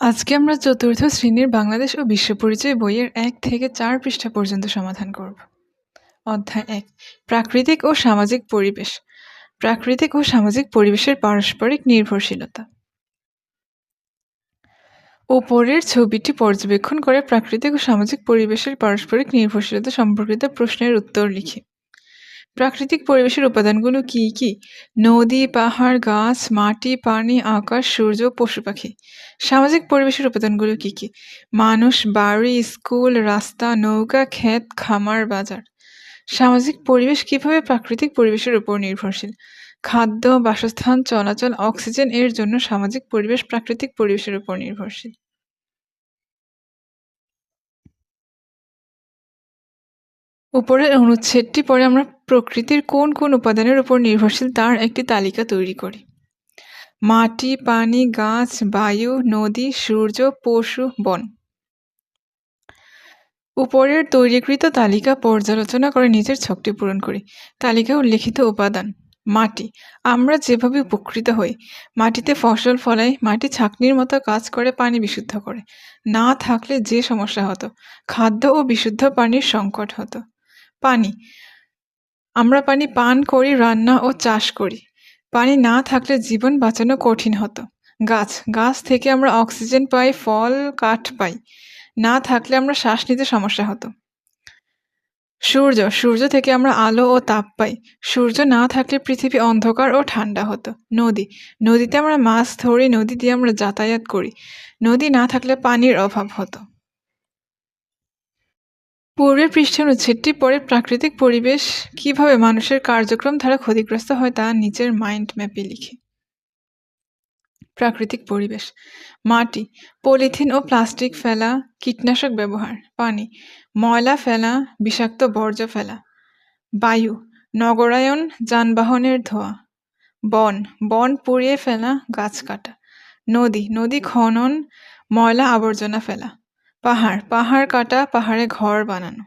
আজকে আমরা চতুর্থ শ্রেণির বাংলাদেশ ও বিশ্ব পরিচয় বইয়ের এক থেকে চার পৃষ্ঠা পর্যন্ত সমাধান করব। অধ্যায় এক, প্রাকৃতিক ও সামাজিক পরিবেশ। প্রাকৃতিক ও সামাজিক পরিবেশের পারস্পরিক নির্ভরশীলতা। ওপরের ছবিটি পর্যবেক্ষণ করে প্রাকৃতিক ও সামাজিক পরিবেশের পারস্পরিক নির্ভরশীলতা সম্পর্কিত প্রশ্নের উত্তর লিখি। প্রাকৃতিক পরিবেশের উপাদানগুলো কি কি? নদী, পাহাড়, গাছ, মাটি, পানি, আকাশ, সূর্য, পশু পাখি। সামাজিক পরিবেশের উপাদানগুলো কি কি? মানুষ, বাড়ি, স্কুল, রাস্তা, নৌকা, ক্ষেত, খামার, বাজার। সামাজিক পরিবেশ কীভাবে প্রাকৃতিক পরিবেশের উপর নির্ভরশীল? খাদ্য, বাসস্থান, চলাচল, অক্সিজেন এর জন্য সামাজিক পরিবেশ প্রাকৃতিক পরিবেশের উপর নির্ভরশীল। উপরের অনুচ্ছেদটি পরে আমরা প্রকৃতির কোন কোন উপাদানের উপর নির্ভরশীল তার একটি তালিকা তৈরি করি। মাটি, পানি, গাছ, বায়ু, নদী, সূর্য, পশু, বন। উপরের তৈরিকৃত তালিকা পর্যালোচনা করে নিজের ছকটি পূরণ করি। তালিকায় উল্লেখিত উপাদান, মাটি। আমরা যেভাবে উপকৃত হই, মাটিতে ফসল ফলাই মাটি ছাকনির মতো কাজ করে, পানি বিশুদ্ধ করে। না থাকলে যে সমস্যা হতো, খাদ্য ও বিশুদ্ধ পানির সংকট হতো। পানি আমরা পানি পান করি, রান্না ও চাষ করি। পানি না থাকলে জীবন বাঁচানো কঠিন হতো। গাছ গাছ থেকে আমরা অক্সিজেন পাই, ফল, কাঠ পাই। না থাকলে আমরা শ্বাস নিতে সমস্যা হতো। সূর্য সূর্য থেকে আমরা আলো ও তাপ পাই। সূর্য না থাকলে পৃথিবী অন্ধকার ও ঠান্ডা হতো। নদী, নদীতে আমরা মাছ ধরি, নদী দিয়ে আমরা যাতায়াত করি। নদী না থাকলে পানির অভাব হতো। পূর্বের পৃষ্ঠের অনুচ্ছেদটি পরে প্রাকৃতিক পরিবেশ কীভাবে মানুষের কার্যক্রম দ্বারা ক্ষতিগ্রস্ত হয় তা নিচের মাইন্ড ম্যাপে লিখে। প্রাকৃতিক পরিবেশ। মাটি, পলিথিন ও প্লাস্টিক ফেলা, কীটনাশক ব্যবহার, পানি, ময়লা ফেলা, বিষাক্ত বর্জ্য ফেলা। বায়ু, নগরায়ন যানবাহনের ধোঁয়া। বন বন পুড়িয়ে ফেলা গাছ কাটা। নদী নদী খনন, ময়লা আবর্জনা ফেলা। পাহাড় পাহাড় কাটা পাহাড়ে ঘর বানানো।